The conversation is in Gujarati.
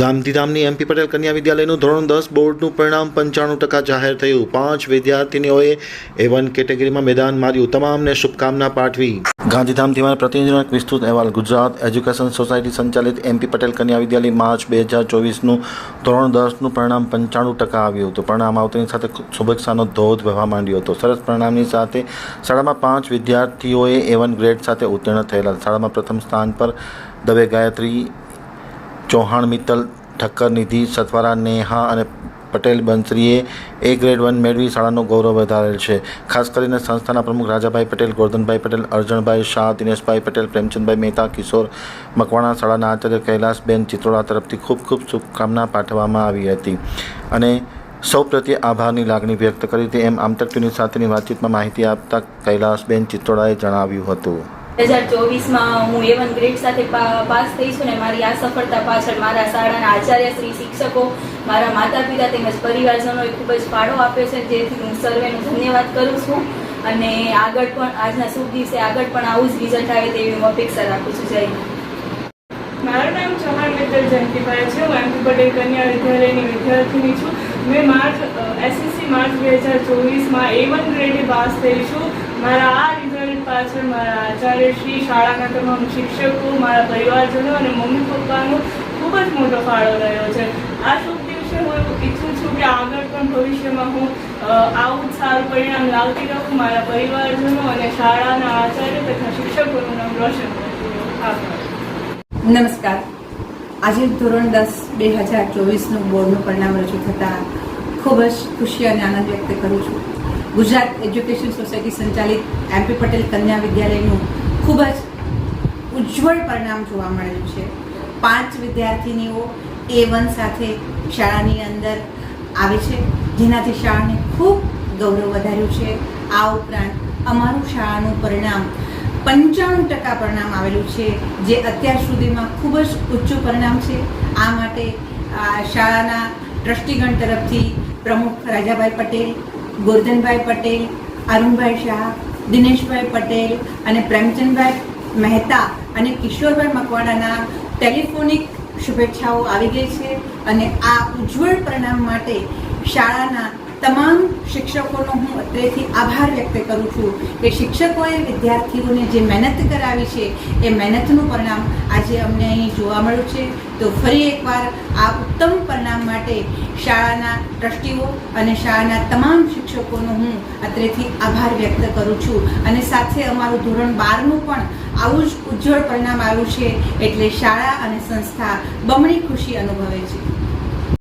ગાંધીધામની એમપી પટેલ કન્યા વિદ્યાલયનું ધોરણ દસ બોર્ડનું પરિણામ પંચાણું ટકા જાહેર થયું. પાંચ વિદ્યાર્થીનીઓએ એ વન કેટેગરીમાં મેદાન માર્યું. તમામને શુભકામના પાઠવી. ગાંધીધામથી મારા પ્રતિનિધિનો વિસ્તૃત અહેવાલ. ગુજરાત એજ્યુકેશન સોસાયટી સંચાલિત એમપી પટેલ કન્યા વિદ્યાલય માર્ચ બે હજાર ચોવીસનું ધોરણ દસનું પરિણામ પંચાણું ટકા આવ્યું હતું. પરિણામ આવતાની સાથે શુભેચ્છાનો ધોધ વહેવા માંડ્યો હતો. સરસ પરિણામની સાથે શાળામાં પાંચ વિદ્યાર્થીઓએ એ વન ગ્રેડ સાથે ઉત્તીર્ણ થયેલા. શાળામાં પ્રથમ સ્થાન પર દવે ગાયત્રી ચૌહાણ, મિત્તલ, ઠક્કર, નિધિ, સતવારા, નેહા અને પટેલ બંસરીએ એ ગ્રેડ વન મેળવી શાળાનું ગૌરવ વધારેલ છે. ખાસ કરીને સંસ્થાના પ્રમુખ રાજાભાઈ પટેલ, ગોરધનભાઈ પટેલ, અર્જણભાઈ શાહ, દિનેશભાઈ પટેલ, પ્રેમચંદભાઈ મહેતા, કિશોર મકવાણા શાળાના આચાર્ય કૈલાસબેન ચિત્રોડા તરફથી ખૂબ ખૂબ શુભકામના પાઠવવામાં આવી હતી. અને સૌ પ્રત્યે આભારની લાગણી વ્યક્ત કરી હતી. એમ આમતક ન્યૂઝ સાથેની વાતચીતમાં માહિતી આપતા કૈલાસબેન ચિત્રોડાએ જણાવ્યું હતું. હજાર ચોવીસમાં હું એ વન ગ્રેડ સાથે પાસ થઈ છું ને મારી આ સફળતા પાછળ મારા શાળાના આચાર્ય શ્રી શિક્ષકો, મારા માતા પિતા તેમજ પરિવારજનોએ ખૂબ જ ફાળો આપ્યો છે. જેથી હું સર્વેનો ધન્યવાદ કરું છું અને આગળ પણ, આજના શુભ દિવસે આગળ પણ આવું જ રિઝલ્ટ આવે તેવી હું અપેક્ષા રાખું છું. જય મારું નામ ચૌહાણ મિત્તલ જયંતિભાઈ છે. હું એમપી પટેલ કન્યા વિદ્યાલયની વિદ્યાર્થીની છું. મેં માર્ચ એસએસસી માર્ચ બે હજાર ચોવીસમાં એ વન ગ્રેડે પાસ થઈ છું. મારા આ પાછળ મારા આચાર્ય શ્રી શાળાના તમામ શિક્ષકો, મારા પરિવારજનો અને મમ્મી પપ્પાનો ખૂબ જ મોટો ફાળો રહ્યો છે. આ શુભ દિવસે હું ઈચ્છું છું કે આગળ પણ ભવિષ્યમાં હું આવું સારું પરિણામ લાવતી રહું મારા પરિવારજનો અને શાળાના આચાર્ય તથા શિક્ષકોનું નામ રોશન કરતી નમસ્કાર. આજે ધોરણ દસ બે હજાર ચોવીસનું બોર્ડનું પરિણામ રજૂ થતાં ખૂબ જ ખુશી અને આનંદ વ્યક્ત કરું છું. ગુજરાત એજ્યુકેશન સોસાયટી સંચાલિત એમપી પટેલ કન્યા વિદ્યાલયનું ખૂબ જ ઉજ્જવળ પરિણામ જોવા મળેલું છે. પાંચ વિદ્યાર્થીનીઓ એ વન સાથે શાળાની અંદર આવે છે, જેનાથી શાળાને ખૂબ ગૌરવ વધાર્યું છે. આ ઉપરાંત અમારું શાળાનું પરિણામ પંચાણું ટકા પરિણામ આવેલું છે, જે અત્યાર સુધીમાં ખૂબ જ ઊંચું પરિણામ છે. આ માટે શાળાના ટ્રસ્ટીગણ તરફથી પ્રમુખ રાજાભાઈ પટેલ ગોરધનભાઈ પટેલ, અરુણભાઈ શાહ, દિનેશભાઈ પટેલ અને પ્રેમચંદભાઈ મહેતા અને કિશોરભાઈ મકવાણાના ટેલિફોનિક શુભેચ્છાઓ આવી ગઈ છે અને આ ઉજ્જવળ પરિણામ માટે શાળાના તમામ શિક્ષકોનો હું અત્રેથી આભાર વ્યક્ત કરું છું કે શિક્ષકોએ વિદ્યાર્થીઓને જે મહેનત કરાવી છે, એ મહેનતનું પરિણામ આજે અમને અહીં જોવા મળ્યું છે. તો ફરી એકવાર આ ઉત્તમ પરિણામ માટે શાળાના ટ્રસ્ટીઓ અને શાળાના તમામ શિક્ષકોનો હું અત્રેથી આભાર વ્યક્ત કરું છું. અને સાથે અમારું ધોરણ બારનું પણ આવું જ ઉજ્જવળ પરિણામ આવ્યું છે, એટલે શાળા અને સંસ્થા બમણી ખુશી અનુભવે છે.